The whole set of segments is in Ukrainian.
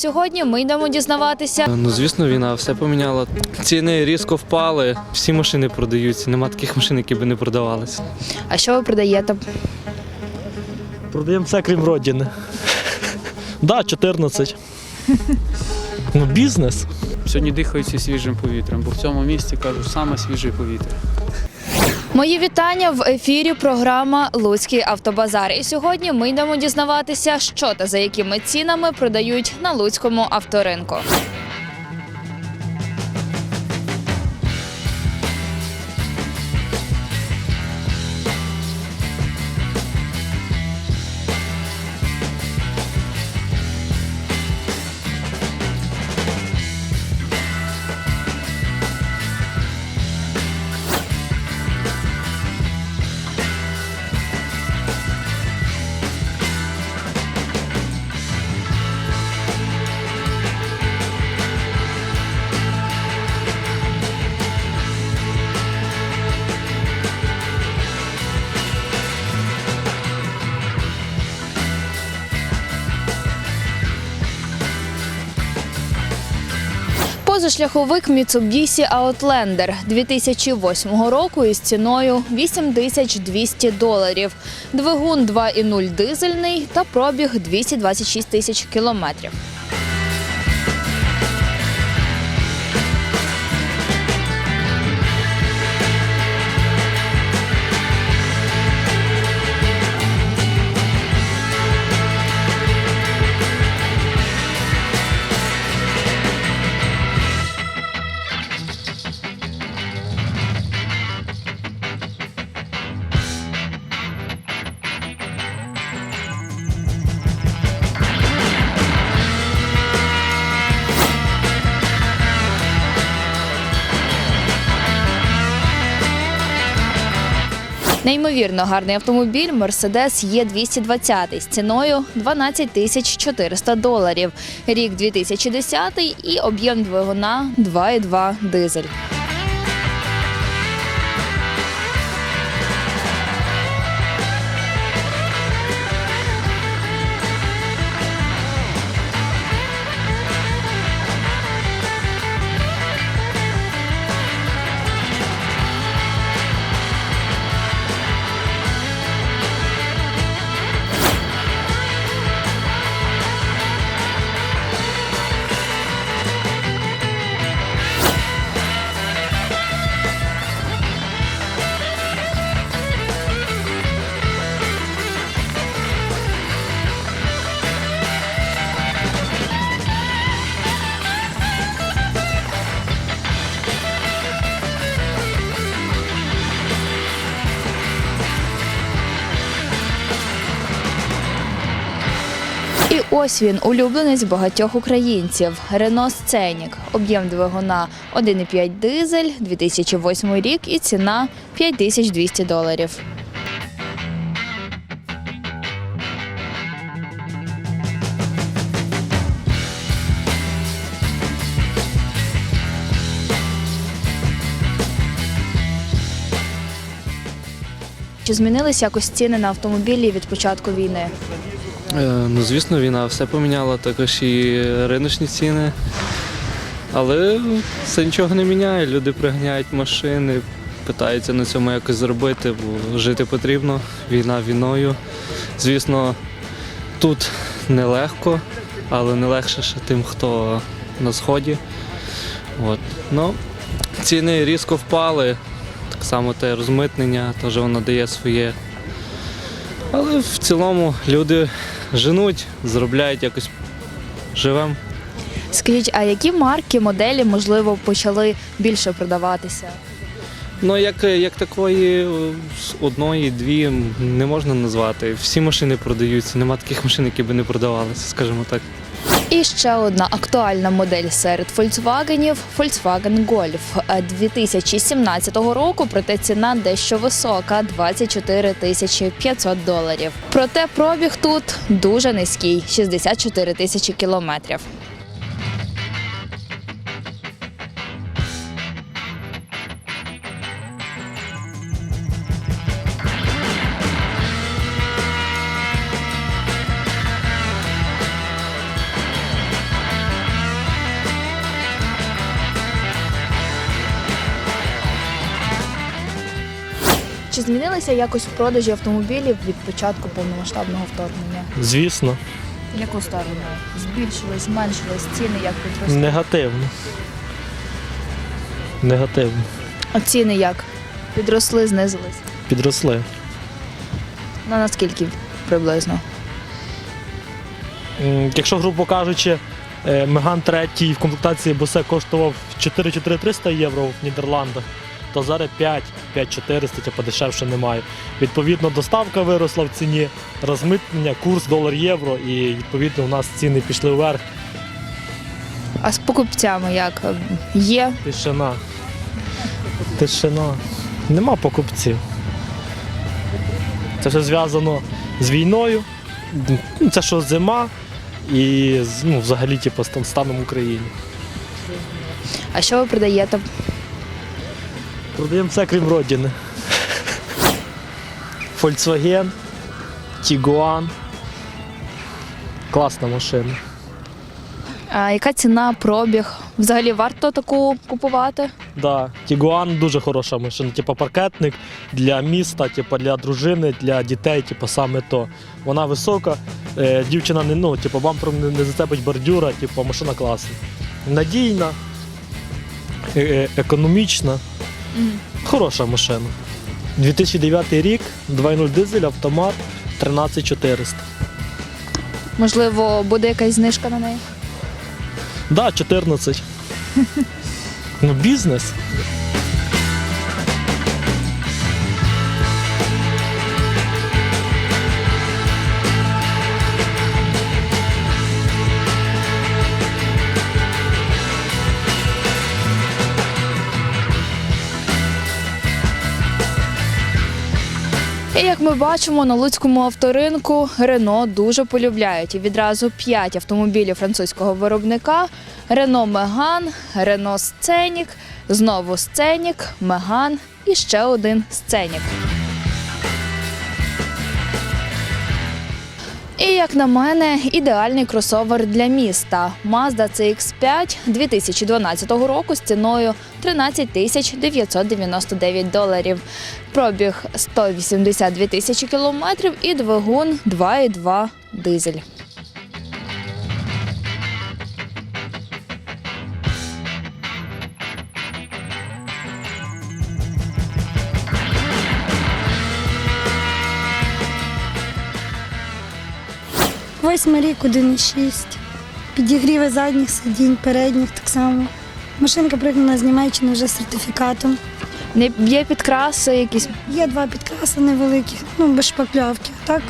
Сьогодні ми йдемо дізнаватися, Ну, звісно, війна все поміняла. Ціни різко впали, всі машини продаються. Нема таких машин, які би не продавалися. а що ви продаєте? Продаємо все, крім родини. Да, 14. Ну, бізнес. Сьогодні дихаються свіжим повітрям, бо в цьому місті кажу, саме свіже повітря. Мої вітання в ефірі. Програма Луцький автобазар. І сьогодні ми йдемо дізнаватися, що та за якими цінами продають на Луцькому авторинку. Позашляховик Mitsubishi Outlander 2008 року із ціною 8200 доларів. Двигун 2.0 дизельний та пробіг 226 тисяч кілометрів. Неймовірно гарний автомобіль Mercedes є 220 з ціною 12 тисяч 400 доларів. Рік 2010 і об'єм двигуна 2,2 дизель. Ось він, улюбленець багатьох українців. Рено Сценік. Об'єм двигуна 1,5 дизель, 2008 рік і ціна 5200 доларів. Чи змінилися якось ціни на автомобілі від початку війни? Е, Ну, звісно, війна все поміняла, також і риночні ціни. Але це нічого не міняє. Люди приганяють машини, питаються на цьому якось зробити, бо жити потрібно. Війна війною. Звісно, тут нелегко, але не легше ще тим, хто на сході. От. Ну, ціни різко впали. Так само те розмитнення, теж воно дає своє. Але в цілому люди женуть, заробляють якось живем. Скажіть, а які марки, моделі, можливо, почали більше продаватися? Ну, як, як такої одної, дві не можна назвати. Всі машини продаються, нема таких машин, які би не продавалися, скажімо так. І ще одна актуальна модель серед фольксвагенів – Volkswagen Golf Е, 2017 року, проте ціна дещо висока – 24 тисячі 500 доларів. Проте пробіг тут дуже низький – 64 тисячі кілометрів. Чи змінилися якось в продажі автомобілів від початку повномасштабного вторгнення? Звісно, яку сторону? Збільшились, зменшились ціни, як підросли? негативно. Негативно. А ціни як? Підросли, знизились? Підросли. На наскільки приблизно? М, Якщо, грубо кажучи, е, Меган 3 в комплектації Босе коштував 4-4-300 євро в Нідерландах, то зараз 5 5400 типу, дешевше немає. Відповідно, доставка виросла в ціні, розмитнення, курс долар-євро, і відповідно у нас ціни пішли вверх. А з покупцями як? Є? Тишина. Тишина. Нема покупців. Це все зв'язано з війною. Це що зима і ну, взагалі типу, станом в Україні. А що ви продаєте? Продаємо все крім родини. Volkswagen, Tiguan. Класна машина. А яка ціна, пробіг? Взагалі варто таку купувати? Да, Tiguan дуже хороша машина. Типу паркетник для міста, типу для дружини, для дітей, типу саме то. Вона висока, е, дівчина не ну, типу, бампером не, не зацепить бордюра, типу, машина класна. Надійна, е- е- економічна. Хороша машина. 2009 рік, 2.0 дизель, автомат, 13400. Можливо, буде якась знижка на неї? Да, 14. Ну, бізнес. І як ми бачимо, на луцькому авторинку Рено дуже полюбляють. І відразу п'ять автомобілів французького виробника: Рено Меган, Рено Сценік, знову Сценік, Меган і ще один Сценік. І як на мене, ідеальний кросовер для міста Mazda CX-5 2012 року з ціною 13 тисяч 999 доларів. Пробіг 182 тисячі кілометрів і двигун 2,2 дизель. Восьмий рік 1,6. Підігріви задніх сидінь, передніх так само. Машинка пригнана з Німеччини вже з сертифікатом. Не є підкраси, якісь Є два підкраси невеликі, ну без шпакльовки. Так?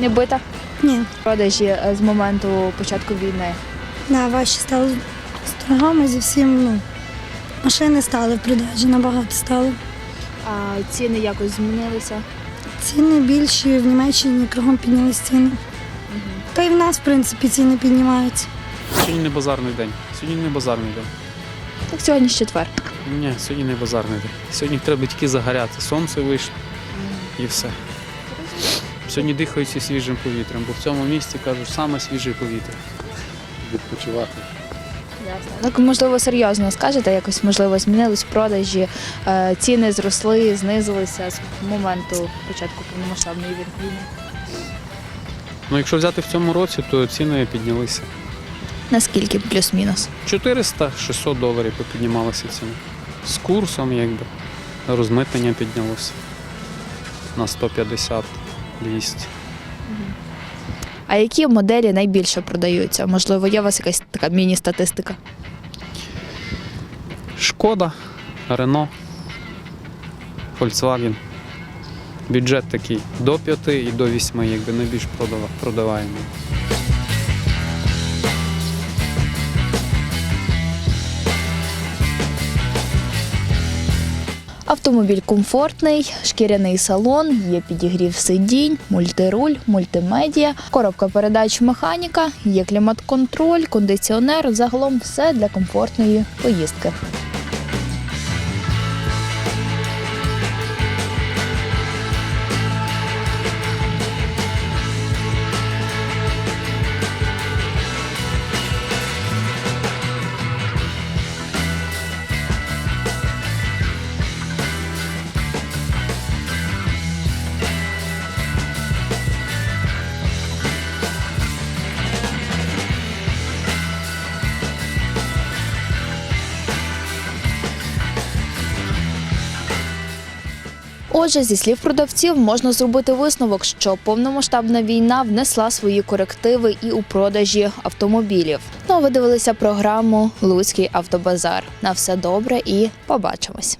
не бита. Ні. Продажі е, з моменту початку війни. Да, важче стало з торгами зі всім. Ну, машини стали в продажі, набагато стало. А ціни якось змінилися. Ціни більші в Німеччині кругом піднялись ціни. Та й в нас, в принципі, ціни піднімаються. Сьогодні не базарний день. Сьогодні не базарний день. Так сьогодні ж четвер. Ні, сьогодні не базарний день. Сьогодні треба тільки загоряти. Сонце вийшло і все. Сьогодні дихаються свіжим повітрям, бо в цьому місті кажуть, саме свіже повітря. відпочивати. Так, можливо, серйозно скажете, якось можливо змінились продажі, е, ціни зросли, знизилися з моменту початку повномасштабної війни. Ну, якщо взяти в цьому році, то ціни піднялися. Наскільки плюс-мінус? 400-600 доларів піднімалися ціни. З курсом, якби, розмитнення піднялося на 150 200 А які моделі найбільше продаються? Можливо, є у вас якась така міні-статистика? Шкода, Рено, Volkswagen. Бюджет такий до 5 і до 8, якби найбільш продава- продаваємий. Автомобіль комфортний, шкіряний салон, є підігрів сидінь, мультируль, мультимедіа, коробка передач механіка, є клімат-контроль, кондиціонер. Загалом все для комфортної поїздки. Отже, зі слів продавців, можна зробити висновок, що повномасштабна війна внесла свої корективи і у продажі автомобілів. Ну а ви дивилися програму Луцький автобазар. На все добре і побачимось.